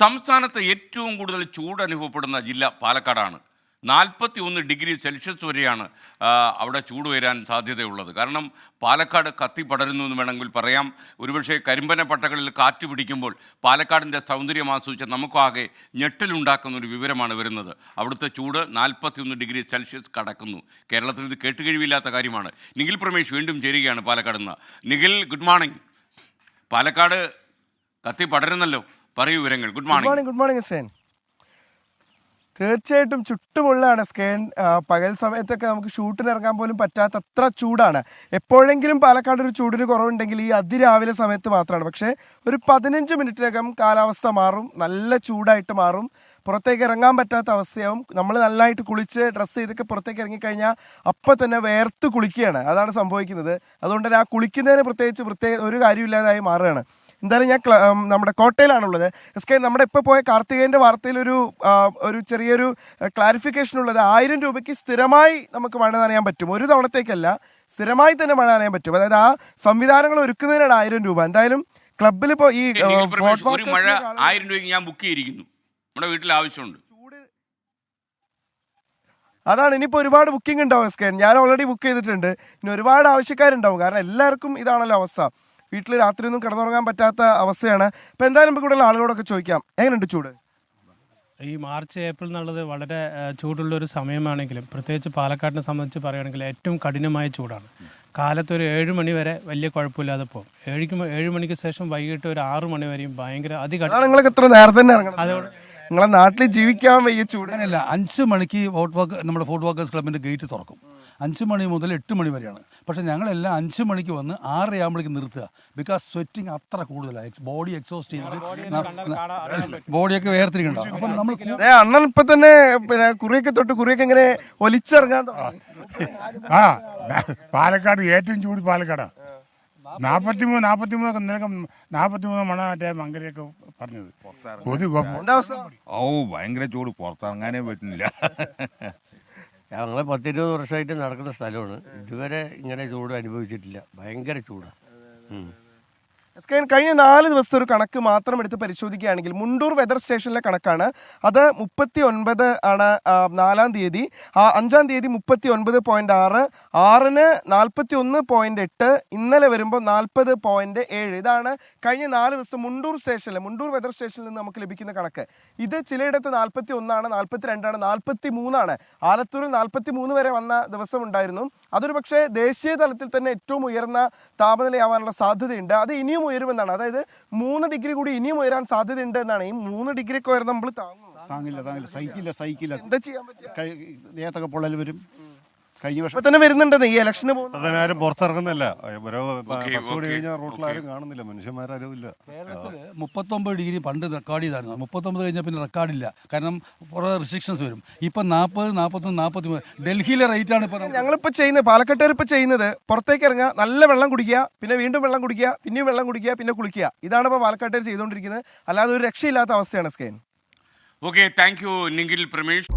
സംസ്ഥാനത്ത് ഏറ്റവും കൂടുതൽ ചൂട് അനുഭവപ്പെടുന്ന ജില്ല പാലക്കാടാണ്. നാൽപ്പത്തി ഒന്ന് ഡിഗ്രി സെൽഷ്യസ് വരെയാണ് അവിടെ ചൂട് വരാൻ സാധ്യതയുള്ളത്. കാരണം പാലക്കാട് കത്തി പടരുന്നു എന്ന് വേണമെങ്കിൽ പറയാം. ഒരുപക്ഷെ കരിമ്പന പട്ടകളിൽ കാറ്റ് പിടിക്കുമ്പോൾ പാലക്കാടിന്റെ സൗന്ദര്യം ആസ്വദിച്ച് നമുക്കാകെ ഞെട്ടലുണ്ടാക്കുന്ന ഒരു വിവരമാണ് വരുന്നത്. അവിടുത്തെ ചൂട് നാൽപ്പത്തി ഒന്ന് ഡിഗ്രി സെൽഷ്യസ് കടക്കുന്നു. കേരളത്തിൽ ഇത് കേട്ടുകഴിവില്ലാത്ത കാര്യമാണ്. നിഖിൽ പ്രമേഷ് വീണ്ടും ചേരുകയാണ് പാലക്കാട് നിന്ന്. Nikhil good morning. പാലക്കാട് കത്തി പടരുന്നല്ലോ. പറയൂ വിവരങ്ങൾ. Good morning good morning Hussain തീർച്ചയായിട്ടും ചുട്ടുമുള്ളാണ്. സ്കേൻ പകൽ സമയത്തൊക്കെ നമുക്ക് ഷൂട്ടിന് ഇറങ്ങാൻ പോലും പറ്റാത്ത അത്ര ചൂടാണ്. എപ്പോഴെങ്കിലും പാലക്കാട് ഒരു ചൂടിന് കുറവുണ്ടെങ്കിൽ ഈ അതിരാവിലെ സമയത്ത് മാത്രമാണ്. പക്ഷേ ഒരു പതിനഞ്ച് മിനിറ്റിനകം കാലാവസ്ഥ മാറും. നല്ല ചൂടായിട്ട് മാറും. പുറത്തേക്ക് ഇറങ്ങാൻ പറ്റാത്ത അവസ്ഥയാവും. നമ്മൾ നല്ലതായിട്ട് കുളിച്ച് ഡ്രസ്സ് ചെയ്തൊക്കെ പുറത്തേക്ക് ഇറങ്ങിക്കഴിഞ്ഞാൽ അപ്പം തന്നെ വേർത്ത് കുളിക്കുകയാണ്. അതാണ് സംഭവിക്കുന്നത്. അതുകൊണ്ട് തന്നെ ആ കുളിക്കുന്നതിന് പ്രത്യേകിച്ച് പ്രത്യേക ഒരു കാര്യമില്ലാതായി മാറുകയാണ്. എന്തായാലും ഞാൻ നമ്മുടെ കോട്ടയിലാണുള്ളത്. എസ് കെ നമ്മുടെ ഇപ്പോൾ പോയ കാർത്തികേയന്റെ വാർത്തയിൽ ഒരു ഒരു ചെറിയൊരു ക്ലാരിഫിക്കേഷൻ ഉള്ളത്. ആയിരം രൂപയ്ക്ക് സ്ഥിരമായി നമുക്ക് മഴ നനയാൻ പറ്റും. ഒരു തവണത്തേക്കല്ല സ്ഥിരമായി തന്നെ മഴ നനയാൻ പറ്റും. അതായത് ആ സംവിധാനങ്ങൾ ഒരുക്കുന്നതിനാണ് ആയിരം രൂപ. എന്തായാലും ക്ലബിൽ ഇപ്പോൾ ഈ ഒരു മഴ ആയിരം രൂപയ്ക്ക് ഞാൻ ബുക്ക് ചെയ്തിരിക്കുന്നു. നമ്മുടെ വീട്ടിൽ ആവശ്യമുണ്ട്. അതാണ് ഇനിയിപ്പോൾ ഒരുപാട് ബുക്കിംഗ് ഉണ്ടാവും എസ് കെ. ഞാൻ ഓൾറെഡി ബുക്ക് ചെയ്തിട്ടുണ്ട്. ഇനി ഒരുപാട് ആവശ്യക്കാരുണ്ടാവും. കാരണം എല്ലാവർക്കും ഇതാണല്ലോ അവസ്ഥ. വീട്ടിൽ രാത്രിയൊന്നും കിടന്നുറങ്ങാൻ പറ്റാത്ത അവസ്ഥയാണ്. അപ്പോൾ എന്തായാലും നമുക്ക് കൂടുതൽ ആളുകളോടൊക്കെ ചോദിക്കാം. എങ്ങനെയുണ്ട് ചൂട്? ഈ മാർച്ച് ഏപ്രിൽ എന്നുള്ളത് വളരെ ചൂടുള്ള ഒരു സമയമാണെങ്കിലും പ്രത്യേകിച്ച് പാലക്കാടിനെ സംബന്ധിച്ച് പറയുകയാണെങ്കിൽ ഏറ്റവും കഠിനമായ ചൂടാണ്. കാലത്ത് ഒരു ഏഴ് മണി വരെ വലിയ കുഴപ്പമില്ലാതെ പോകും. ഏഴിക്ക് ഏഴ് മണിക്ക് ശേഷം വൈകിട്ട് ഒരു ആറ് മണി വരെയും ഭയങ്കര അതികഠിന എത്ര നേരത്തെ തന്നെ ഇറങ്ങണം നിങ്ങളെ നാട്ടിൽ ജീവിക്കാൻ വയ്യ ചൂടാനല്ല അഞ്ച് മണിക്ക് വോട്ട് വാക്ക് നമ്മുടെ ഫോട്ട് വർക്കേഴ്സ് ക്ലബിന്റെ ഗേറ്റ് തുറക്കും. അഞ്ച് മണി മുതൽ എട്ട് മണി വരെയാണ്. പക്ഷേ ഞങ്ങളെല്ലാം അഞ്ച് മണിക്ക് വന്ന് ആറരയാകുമ്പോഴേക്ക് നിർത്തുക. ബിക്കോസ് സ്വെറ്റിങ് അത്ര കൂടുതലാണ് ബോഡി എക്സോസ്റ്റ് ചെയ്തിട്ട് ബോഡിയൊക്കെ വേർതിരിക്കണ്ടാവും അപ്പം നമ്മൾ അണ്ണൻ ഇപ്പൊ തന്നെ പിന്നെ കുറിയൊക്കെ തൊട്ട് കുറിയൊക്കെ ഇങ്ങനെ ഒലിച്ചിറങ്ങാൻ. ആ പാലക്കാട് ഏറ്റവും ചൂട് പാലക്കാടാ. നാപ്പത്തിമൂന്ന് നാപ്പത്തിമൂന്നൊക്കെ നിനക്ക് നാപ്പത്തിമൂന്ന് മണ മറ്റേ മങ്കരയൊക്കെ പറഞ്ഞത്. ഓ ഭയങ്കര ചൂട്. പുറത്തിറങ്ങാനേ പറ്റുന്നില്ല. ഞങ്ങൾ പത്തിരുപത് വർഷമായിട്ട് നടക്കുന്ന സ്ഥലമാണ്. ഇതുവരെ ഇങ്ങനെ ചൂട് അനുഭവിച്ചിട്ടില്ല. ഭയങ്കര ചൂടാണ് എസ് കെ കഴിഞ്ഞ നാല് ദിവസത്തെ ഒരു കണക്ക് മാത്രം എടുത്ത് പരിശോധിക്കുകയാണെങ്കിൽ മുണ്ടൂർ വെതർ സ്റ്റേഷനിലെ കണക്കാണ്. അത് മുപ്പത്തി ഒൻപത് ആണ് നാലാം തീയതി. ആ അഞ്ചാം തീയതി മുപ്പത്തി ഒൻപത് പോയിന്റ് ആറ് ആറിന് നാൽപ്പത്തി ഒന്ന് പോയിന്റ് എട്ട് ഇന്നലെ വരുമ്പോൾ നാൽപ്പത് പോയിന്റ് ഏഴ്. ഇതാണ് കഴിഞ്ഞ നാല് ദിവസം മുണ്ടൂർ സ്റ്റേഷനിലെ മുണ്ടൂർ വെതർ സ്റ്റേഷനിൽ നിന്ന് നമുക്ക് ലഭിക്കുന്ന കണക്ക്. ഇത് ചിലയിടത്ത് നാൽപ്പത്തി ഒന്നാണ് നാൽപ്പത്തി രണ്ടാണ് നാൽപ്പത്തി മൂന്നാണ് ആലത്തൂരിൽ നാൽപ്പത്തി മൂന്ന് വരെ വന്ന ദിവസം ഉണ്ടായിരുന്നു അതൊരു പക്ഷേ ദേശീയ തലത്തിൽ തന്നെ ഏറ്റവും ഉയർന്ന താപനിലയാവാനുള്ള സാധ്യതയുണ്ട്. അത് ഇനിയും ഉയരുമെന്നാണ്. അതായത് മൂന്ന് ഡിഗ്രി കൂടി ഇനിയും ഉയരാൻ സാധ്യതയുണ്ട് എന്നാണ്. ഈ മൂന്ന് ഡിഗ്രിക്ക് ഉയർന്ന നമ്മൾ താങ്ങും താങ്ങില്ല താങ്ങില്ല. സഹിക്കില്ല സഹിക്കില്ല. എന്താ ചെയ്യാൻ പറ്റും പൊള്ളൽ വരും. കഴിഞ്ഞ വർഷം. തന്നെ വരുന്നുണ്ടെന്ന് ഈ ഇലക്ഷന് ആരും പുറത്തിറങ്ങുന്നില്ല. ഓരോ കഴിഞ്ഞാൽ റോട്ടിൽ കാണുന്നില്ല. മനുഷ്യന്മാരും ഇല്ല. മുപ്പത്തൊമ്പത് ഡിഗ്രി പണ്ട് റെക്കോർഡ് ചെയ്തായിരുന്നു. മുപ്പത്തൊമ്പത് കഴിഞ്ഞാൽ പിന്നെ റെക്കോർഡില്ല കാരണം കുറേ റെസ്ട്രിക്ഷൻസ് വരും. ഇപ്പം നാൽപ്പത് നാൽപ്പത്തൊന്ന് നാൽപ്പത്തി മൂന്ന് ഡൽഹിയിലെ ആണ് ഇപ്പൊ ഞങ്ങളിപ്പോ ചെയ്യുന്നത് പാലക്കാട്ടുകാർ ഇപ്പൊ ചെയ്യുന്നത് പുറത്തേക്ക് ഇറങ്ങുക നല്ല വെള്ളം കുടിക്കുക പിന്നെ വീണ്ടും വെള്ളം കുടിക്കുക പിന്നെയും വെള്ളം കുടിക്കുക പിന്നെ കുളിക്കുക. ഇതാണ് ഇപ്പൊ പാലക്കാട്ടുകാർ ചെയ്തുകൊണ്ടിരിക്കുന്നത്. അല്ലാതെ ഒരു രക്ഷയില്ലാത്ത അവസ്ഥയാണ് skein. Okay thank you Nikhil Pramesh